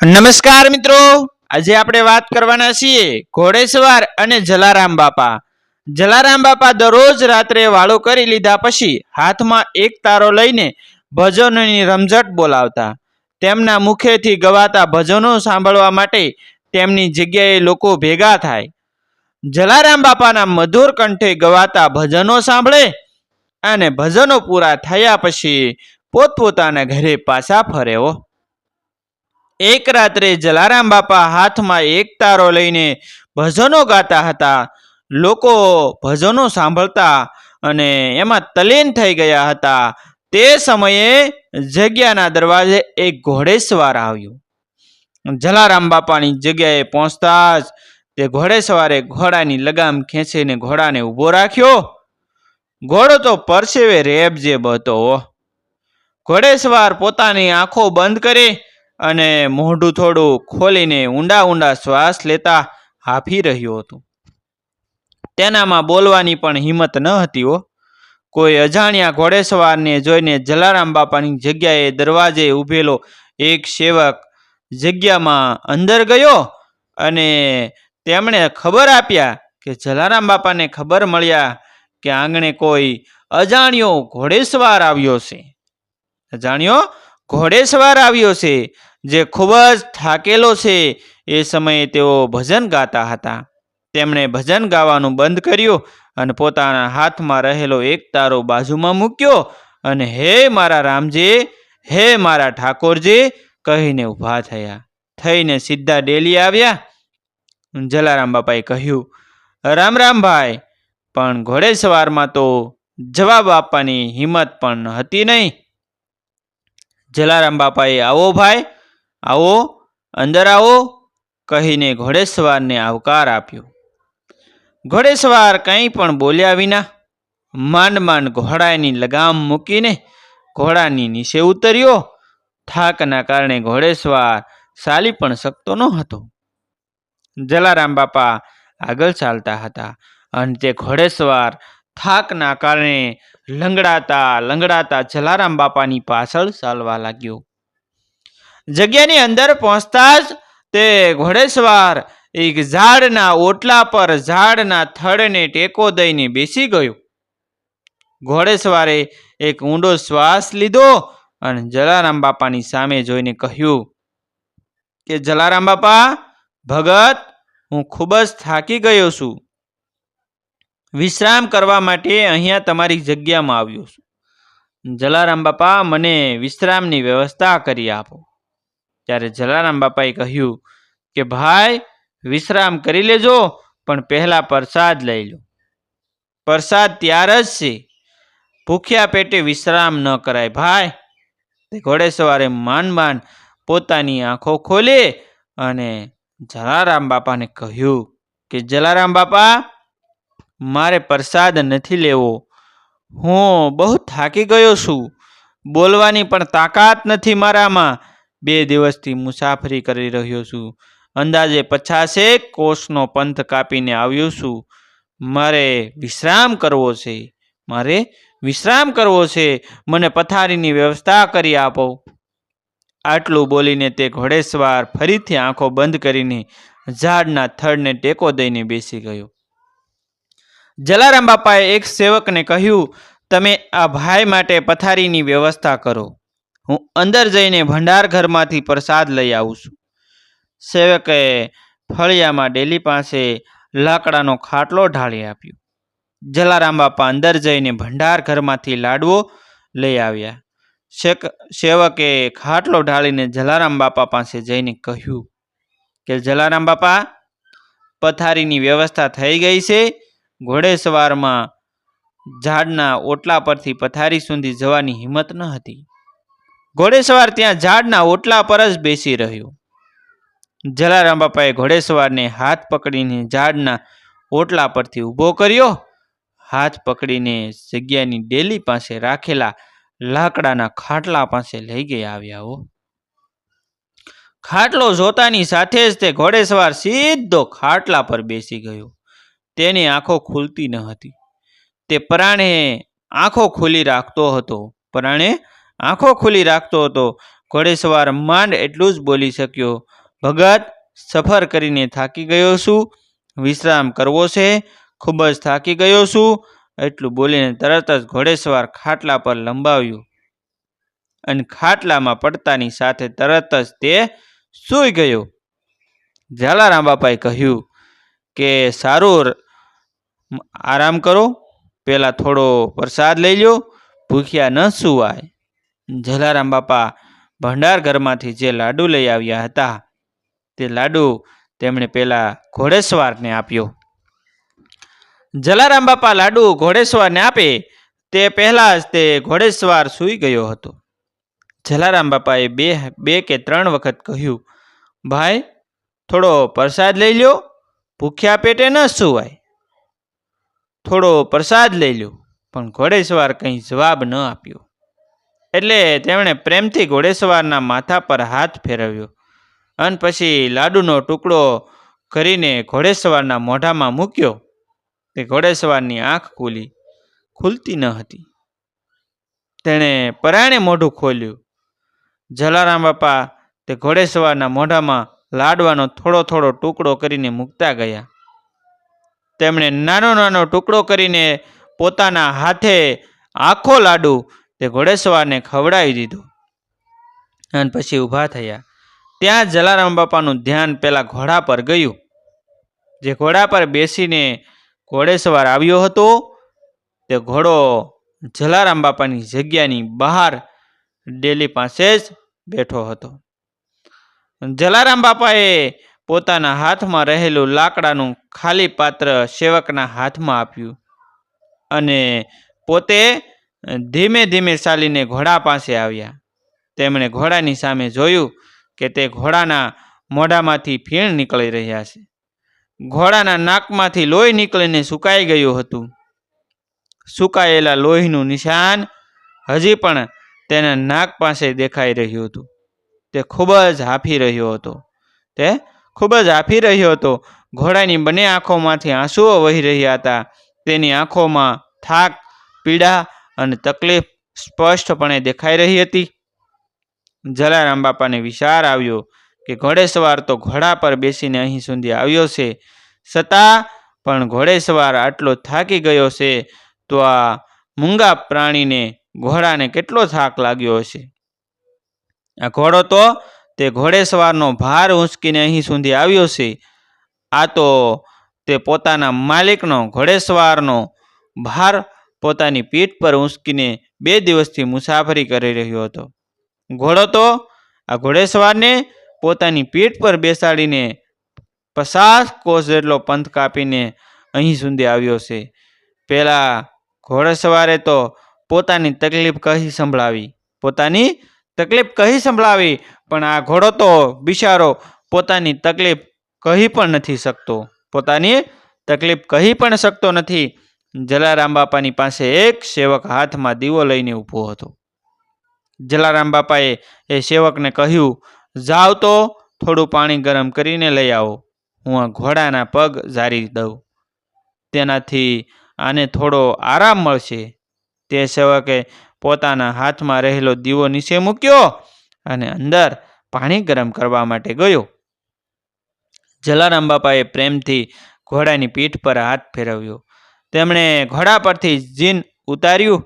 નમસ્કાર મિત્રો. આજે આપણે વાત કરવાના છીએ ઘોડેસવાર અને જલારામ બાપા. જલારામ બાપા દરરોજ રાત્રે વાળો કરી લીધા પછી હાથમાં એક તારો લઈને ભજનોની રમઝટ બોલાવતા. તેમના મુખેથી ગવાતા ભજનો સાંભળવા માટે તેમની જગ્યાએ લોકો ભેગા થાય. જલારામ બાપાના મધુર કંઠે ગવાતા ભજનો સાંભળે અને ભજનો પૂરા થયા પછી પોતપોતાના ઘરે પાછા ફરે હો એક રાત્રે જલારામ બાપા હાથમાં એક તારો લઈને ભજનો ગાતા હતા. લોકો ભજનો સાંભળતા અને એમાં તલીન થઈ ગયા હતા. તે સમયે જગ્યાના દરવાજે એક ઘોડેસવાર આવ્યું. જલારામ બાપાની જગ્યાએ પહોંચતા જ તે ઘોડેસવારે ઘોડાની લગામ ખેંચીને ઘોડાને ઊભો રાખ્યો. ઘોડો તો પરસેવે રેબજેબ હતો. ઘોડેસવાર પોતાની આંખો બંધ કરી અને મોઢું થોડું ખોલીને ઊંડા ઊંડા શ્વાસ લેતા હાફી રહ્યું હતું. તેનામાં બોલવાની પણ હિંમત ન હતી હો. કોઈ અજાણ્યા ઘોડેસવારને જોઈને જલારામ બાપાની જગ્યાએ દરવાજે ઊભેલો એક સેવક જગ્યામાં અંદર ગયો અને તેમણે ખબર આપ્યા કે જલારામ બાપાને ખબર મળ્યા કે આંગણે કોઈ અજાણ્યો ઘોડેસવાર આવ્યો છે. અજાણ્યો ઘોડેસવાર આવ્યો છે, જે ખૂબ જ થાકેલો છે, એ સમયે તેઓ ભજન ગાતા હતા. તેમણે ભજન ગાવાનું બંધ કર્યું અને પોતાના હાથમાં રહેલો એક તારો બાજુમાં મૂક્યો અને હે મારા રામજી, હે મારા ઠાકોરજી, કહીને ઊભા થયા. થઈને સીધા ડેલી આવ્યા. જલારામ બાપાએ કહ્યું, રામ રામ ભાઈ, પણ ઘોડેસવારમાં તો જવાબ આપવાની હિંમત પણ હતી નહીં. જલારામ બાપાએ, આવો ભાઈ, આવો, અંદર આવો, કહીને ઘોડેસવારને આવકાર આપ્યો. ઘોડેસવાર કંઈ પણ બોલ્યા વિના માંડ માંડ ઘોડાની લગામ મૂકીને ઘોડાની નીચે ઉતર્યો. થાકના કારણે ઘોડેસવાર ચાલી પણ શકતો ન હતો. જલારામ બાપા આગળ ચાલતા હતા અને તે ઘોડેસવાર થાકના કારણે લંગડાતા લંગડાતા જલારામ બાપાની પાછળ ચાલવા લાગ્યો. જગ્યાની અંદર પહોંચતા જ તે ઘોડેસવાર એક ઝાડના ઓટલા પર ઝાડના થડને ટેકો દઈને બેસી ગયો. ઘોડેસવારે એક ઊંડો શ્વાસ લીધો અને જલારામ બાપાની સામે જોઈને કહ્યું, કે જલારામ બાપા, ભગત, હું ખૂબ જ થાકી ગયો છું. વિશ્રામ કરવા માટે અહીંયા તમારી જગ્યામાં આવ્યો છું. જલારામ બાપા, મને વિશ્રામની વ્યવસ્થા કરી આપો. ત્યારે જલારામ બાપાએ કહ્યું કે, ભાઈ, વિશ્રામ કરી લેજો, પણ પહેલાં પ્રસાદ લઈ લો. પ્રસાદ ત્યાર જ છે. ભૂખ્યા પેટે વિશ્રામ ન કરાય, ભાઈ. તે ઘોડેસવારે માંડ માંડ પોતાની આંખો ખોલે અને જલારામ બાપાને કહ્યું કે, જલારામ બાપા મારે પ્રસાદ નથી લેવો. હું બહુ થાકી ગયો છું. બોલવાની પણ તાકાત નથી મારામાં. બે દિવસથી મુસાફરી કરી રહ્યો છું. અંદાજે પચાસેક કોષનો પંથ કાપીને આવ્યો છું. મારે વિશ્રામ કરવો છે. મારે વિશ્રામ કરવો છે. મને પથારીની વ્યવસ્થા કરી આપો. આટલું બોલીને તે ઘોડેસવાર ફરીથી આંખો બંધ કરીને ઝાડના થડને ટેકો દઈને બેસી ગયો. જલારામ બાપાએ એક સેવકને કહ્યું, તમે આ ભાઈ માટે પથારીની વ્યવસ્થા કરો. હું અંદર જઈને ભંડાર ઘરમાંથી પ્રસાદ લઈ આવું છું. સેવકે ફળિયામાં ડેલી પાસે લાકડાનો ખાટલો ઢાળી આપ્યો. જલારામ બાપા અંદર જઈને ભંડાર ઘરમાંથી લાડવો લઈ આવ્યા. શેક, સેવકે ખાટલો ઢાળીને જલારામ બાપા પાસે જઈને કહ્યું કે, જલારામ બાપા, પથારીની વ્યવસ્થા થઈ ગઈ છે. ઘોડેસવારમાં ઝાડના ઓટલા પરથી પથારી સુધી જવાની હિંમત ન હતી. ઘોડેસવાર ત્યાં ઝાડના ઓટલા પર જ બેસી રહ્યો. જલારામ બાપાએ ઘોડેસવારને હાથ પકડીને ઝાડના ઓટલા પરથી ઊભો કર્યો. હાથ પકડીને જગ્યાની ડેલી પાસે રાખેલા લાકડાના ખાટલા પાસે લઈ ગઈ આવ્યા હો ખાટલો જોતાની સાથે જ તે ઘોડેસવાર સીધો ખાટલા પર બેસી ગયો. તેની આંખો ખુલતી ન હતી. તે પરાણે આંખો ખુલી રાખતો હતો. પરાણે આંખો ખુલી રાખતો હતો. ઘોડેસવાર માંડ એટલું જ બોલી શક્યો, ભગત, સફર કરીને થાકી ગયો છું. વિશ્રામ કરવો છે? ખૂબ જ થાકી ગયો છું. એટલું બોલીને તરત જ ઘોડેસવાર ખાટલા પર લંબાવ્યું. અને ખાટલામાં પડતાની સાથે તરત જ તે સૂઈ ગયો. જલારામ બાપાએ કહ્યું કે, સારું આરામ કરો. પહેલાં થોડો પ્રસાદ લઈ લ્યો. ભૂખ્યા ન સુવાય. જલારામ બાપા ભંડાર ઘરમાંથી જે લાડુ લઈ આવ્યા હતા, તે લાડુ તેમણે પહેલાં ઘોડેસવારને આપ્યો. જલારામ બાપા લાડુ ઘોડેસવારને આપે, તે પહેલાં જ તે ઘોડેસવાર સૂઈ ગયો હતો. જલારામ બાપાએ બે બે કે ત્રણ વખત કહ્યું, ભાઈ, થોડો પ્રસાદ લઈ લ્યો. ભૂખ્યા પેટે ન સુવાય. થોડો પ્રસાદ લઈ લ્યો, પણ ઘોડેસવાર કંઈ જવાબ ન આપ્યો. એટલે તેમણે પ્રેમથી ઘોડેસવારના માથા પર હાથ ફેરવ્યો અને પછી લાડુનો ટુકડો કરીને ઘોડેસવારના મોઢામાં મૂક્યો. તે ઘોડેસવારની આંખ ખુલી, ખુલતી ન હતી. તેણે પરાણે મોઢું ખોલ્યું. જલારામ બાપા, તે ઘોડેસવારના મોઢામાં લાડવાનો થોડો થોડો ટુકડો કરીને મૂકતા ગયા. તેમણે નાનો નાનો ટુકડો કરીને પોતાના હાથે આખો લાડુ તે ઘોડેસવારને ખવડાવી દીધો. અને પછી ઊભા થયા. ત્યાં જલારામ બાપાનું ધ્યાન પેલા ઘોડા પર ગયું. જે ઘોડા પર બેસીને ઘોડેસવાર આવ્યો હતો, તે ઘોડો જલારામ બાપાની જગ્યાની બહાર ડેલી પાસે જ બેઠો હતો. જલારામ બાપાએ પોતાના હાથમાં રહેલું લાકડાનું ખાલી પાત્ર સેવકના હાથમાં આપ્યું અને પોતે ધીમે ધીમે ચાલીને ઘોડા પાસે આવ્યા. તેમણે ઘોડાની સામે જોયું કે તે ઘોડાના મોઢામાંથી ફીણ નીકળી રહ્યા છે. ઘોડાના નાકમાંથી લોહી નીકળીને સુકાઈ ગયું હતું. સુકાયેલા લોહીનું નિશાન હજી પણ તેના નાક પાસે દેખાઈ રહ્યું હતું. તે ખૂબ જ હાંફી રહ્યો હતો. તે ખૂબ જ હાંફી રહ્યો હતો. ઘોડાની બંને આંખોમાંથી આંસુઓ વહી રહ્યા હતા. તેની આંખોમાં થાક, પીડા અને તકલીફ સ્પષ્ટપણે દેખાઈ રહી હતી. જલારામ બાપાને વિચાર આવ્યો કે ઘોડે સવાર તો ઘોડા પર બેસીને અહીં સુધી આવ્યો છે. છતાં પણ ઘોડેસવાર આટલો થાકી ગયો છે, તો આ મૂંગા પ્રાણીને ઘોડાને કેટલો થાક લાગ્યો હશે? આ ઘોડો તો તે ઘોડેસવારનો ભાર ઊંચકીને અહીં સુધી આવ્યો છે. આ તો તે પોતાના માલિકનો ઘોડેસવારનો ભાર પોતાની પીઠ પર ઊંચકીને બે દિવસથી મુસાફરી કરી રહ્યો હતો. ઘોડો તો આ ઘોડેસવારને પોતાની પીઠ પર બેસાડીને પચાસ કોષ જેટલો પંથ કાપીને અહીં સુધી આવ્યો છે. પહેલાં ઘોડેસવારે તો પોતાની તકલીફ કહી સંભળાવી. પોતાની તકલીફ કહી સંભળાવી, પણ આ ઘોડો તો બિચારો પોતાની તકલીફ કહી પણ નથી શકતો. પોતાની તકલીફ કહી પણ શકતો નથી. જલારામ બાપાની પાસે એક સેવક હાથમાં દીવો લઈને ઊભો હતો. જલારામ બાપાએ એ સેવકને કહ્યું જાઓ તો થોડું પાણી ગરમ કરીને લઈ આવો. હું આ ઘોડાના પગ જારી દઉં. તેનાથી આને થોડો આરામ મળશે. તે સેવકે પોતાના હાથમાં રહેલો દીવો નીચે મૂક્યો અને અંદર પાણી ગરમ કરવા માટે ગયો જલારામ બાપાએ પ્રેમથી ઘોડાની પીઠ પર હાથ ફેરવ્યો તેમણે ઘોડા પરથી જીન ઉતાર્યું,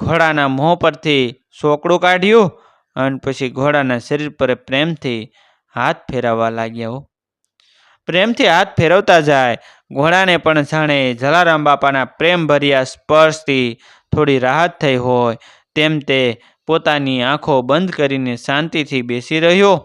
ઘોડાના મોં પરથી સોકડું કાઢ્યું અને પછી ઘોડાના શરીર પર પ્રેમથી હાથ ફેરવવા લાગ્યા. પ્રેમથી હાથ ફેરવતા જાય, ઘોડાને પણ જાણે જલારામ બાપાના પ્રેમભર્યા સ્પર્શથી થોડી રાહત થઈ હોય, તેમ તે પોતાની આંખો બંધ કરીને શાંતિથી બેસી રહ્યો.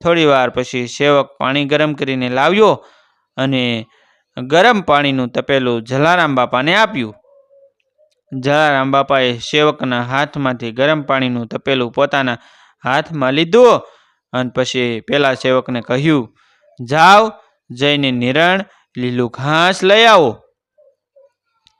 થોડી વાર પછી સેવક પાણી ગરમ કરીને લાવ્યો અને ગરમ પાણીનું તપેલું જલારામ બાપાને આપ્યું. જલારામ બાપાએ સેવકના હાથમાંથી ગરમ પાણીનું તપેલું પોતાના હાથમાં લીધું અને પછી પેલા સેવકને કહ્યું, જાઓ જઈને નિરણ લીલું ઘાસ લઈ આવો.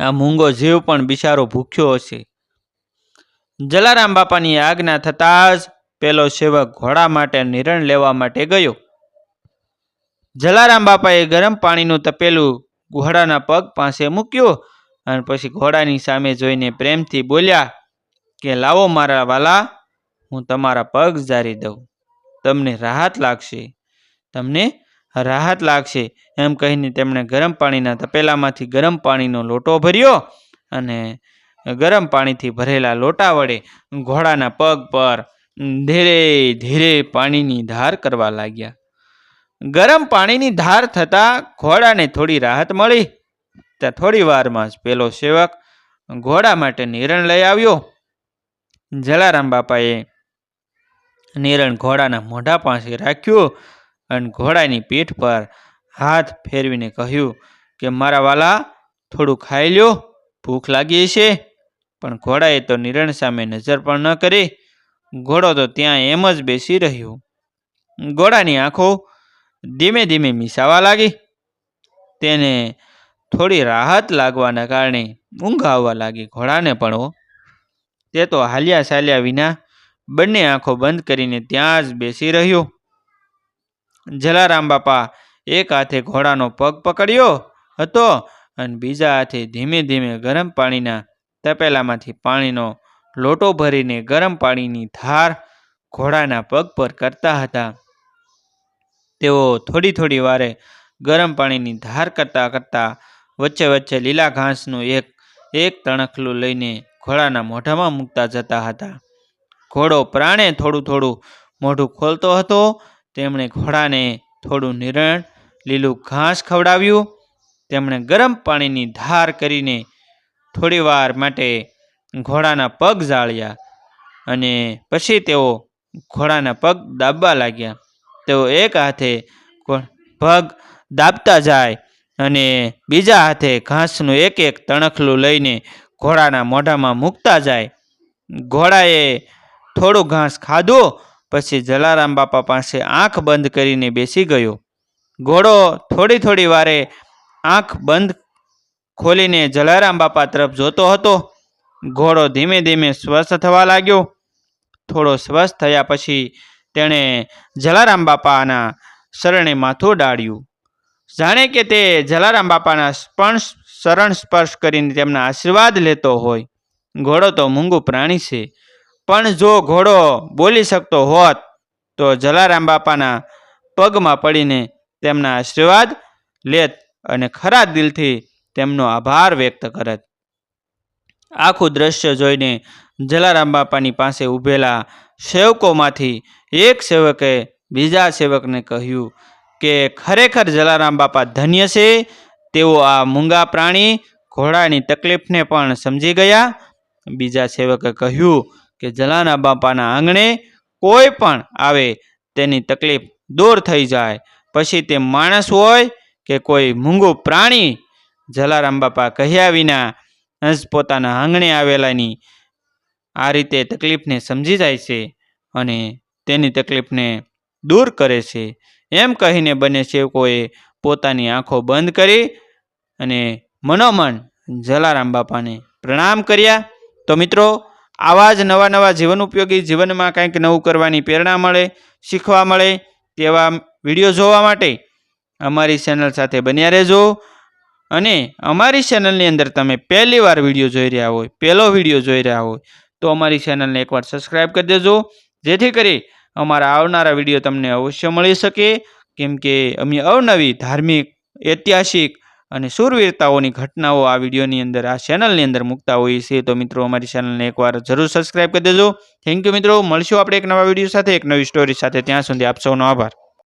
આ મૂંગો જીવ પણ બિચારો ભૂખ્યો હશે. જલારામ બાપાની આજ્ઞા થતાં જ પેલો સેવક ઘોડા માટે નિરણ લેવા માટે ગયો. જલારામ બાપાએ ગરમ પાણીનું તપેલું ઘોડાના પગ પાસે મૂક્યું અને પછી ઘોડાની સામે જોઈને પ્રેમથી બોલ્યા, કે લાવો મારા વાલા, હું તમારા પગ જારી દઉં. તમને રાહત લાગશે. તમને રાહત લાગશે. એમ કહીને તેમણે ગરમ પાણીના તપેલામાંથી ગરમ પાણીનો લોટો ભર્યો અને ગરમ પાણીથી ભરેલા લોટા વડે ઘોડાના પગ પર ધીરે ધીરે પાણીની ધાર કરવા લાગ્યા. ગરમ પાણીની ધાર થતાં ઘોડાને થોડી રાહત મળી. ત્યાં થોડી વારમાં જ પેલો સેવક ઘોડા માટે નિરણ લઈ આવ્યો. જલારામ બાપાએ નિરણ ઘોડાના મોઢા પાસે રાખ્યું અને ઘોડાની પીઠ પર હાથ ફેરવીને કહ્યું કે, મારા વાલા, થોડું ખાઈ લ્યો, ભૂખ લાગી છે પણ ઘોડાએ તો નિરણ સામે નજર પણ ન કરી. ઘોડો તો ત્યાં એમ જ બેસી રહ્યો. ઘોડાની આંખો ધીમે ધીમે મીસાવા લાગી. તેને થોડી રાહત લાગવાના કારણે ઊંઘ આવવા લાગી ઘોડાને પણ. તે તો હાલ્યા ચાલ્યા વિના બંને આંખો બંધ કરીને ત્યાં જ બેસી રહ્યો. જલારામ બાપા એક હાથે ઘોડાનો પગ પકડ્યો હતો અને બીજા હાથે ધીમે ધીમે ગરમ પાણીના તપેલામાંથી પાણીનો લોટો ભરીને ગરમ પાણીની ધાર ઘોડાના પગ પર કરતા હતા. તેઓ થોડી થોડી વારે ગરમ પાણીની ધાર કરતા કરતા વચ્ચે વચ્ચે લીલા ઘાસનું એક એક તણખલું લઈને ઘોડાના મોઢામાં મૂકતા જતા હતા. ઘોડો પ્રાણે થોડું થોડું મોઢું ખોલતો હતો તેમણે ઘોડાને થોડું નિરણ, લીલું ઘાસ ખવડાવ્યું. તેમણે ગરમ પાણીની ધાર કરીને થોડીવાર માટે ઘોડાના પગ જાળ્યા અને પછી તેઓ ઘોડાના પગ દાબવા લાગ્યા. તેઓ એક હાથે પગ દાબતા જાય અને બીજા હાથે ઘાસનું એક એક તણખલું લઈને ઘોડાના મોઢામાં મૂકતા જાય. ઘોડાએ થોડું ઘાસ ખાધું પછી જલારામ બાપા પાસે આંખ બંધ કરીને બેસી ગયો. ઘોડો થોડી થોડી વારે આંખ બંધ ખોલીને જલારામ બાપા તરફ જોતો હતો. ઘોડો ધીમે ધીમે સ્વસ્થ થવા લાગ્યો. થોડો સ્વસ્થ થયા પછી તેણે જલારામ બાપાના શરણે માથું ડાળ્યું. જાણે કે તે જલારામ બાપાના સ્પર્શ શરણ સ્પર્શ કરીને તેમના આશીર્વાદ લેતો હોય. ઘોડો તો મૂંગું પ્રાણી છે. પણ જો ઘોડો બોલી શકતો હોત, તો જલારામ બાપાના પગમાં પડીને તેમના આશીર્વાદ લેત અને ખરા દિલથી તેમનો આભાર વ્યક્ત કરત. આખું દ્રશ્ય જોઈને જલારામ બાપાની પાસે ઊભેલા સેવકોમાંથી એક સેવકે બીજા સેવકને કહ્યું કે, ખરેખર જલારામ બાપા ધન્ય છે? તેઓ આ મૂંગા પ્રાણી ઘોડાની તકલીફને પણ સમજી ગયા? બીજા સેવકે કહ્યું કે જલાના બાપાના આંગણે કોઈ પણ આવે તેની તકલીફ દૂર થઈ જાય. પછી તે માણસ હોય કે કોઈ મૂંગું પ્રાણી, જલારામ બાપા કહ્યા વિના જ પોતાના આંગણે આવેલાની આ રીતે તકલીફને સમજી જાય છે અને તેની તકલીફને દૂર કરે છે. એમ કહીને બંને સેવકોએ પોતાની આંખો બંધ કરી અને મનોમન જલારામ બાપાને પ્રણામ કર્યા. તો મિત્રો આવા જ નવા નવા જીવન ઉપયોગી જીવનમાં કંઈક નવું કરવાની પ્રેરણા મળે, શીખવા મળે તેવા વીડિયો જોવા માટે અમારી ચેનલ સાથે બન્યા રહેજો. અને અમારી ચેનલની અંદર તમે પહેલી વાર વીડિયો જોઈ રહ્યા હોય, પહેલો વીડિયો જોઈ રહ્યા હોય, તો અમારી ચેનલને એકવાર સબસ્ક્રાઈબ કરી દેજો, જેથી કરી અમારા આવનારા વીડિયો તમને અવશ્ય મળી શકે. કેમ કે અમે અવનવી ધાર્મિક, ઐતિહાસિક અને શૂરવીરતાઓની ઘટનાઓ આ વિડીયોની અંદર, આ ચેનલની અંદર મૂકતા હોઈએ છીએ. તો મિત્રો, અમારી ચેનલને એકવાર જરૂર સબસ્ક્રાઈબ કરી દેજો. થેન્ક યુ મિત્રો. મળશું આપણે એક નવા વીડિયો સાથે, એક નવી સ્ટોરી સાથે. ત્યાં સુધી આપ સૌનો આભાર.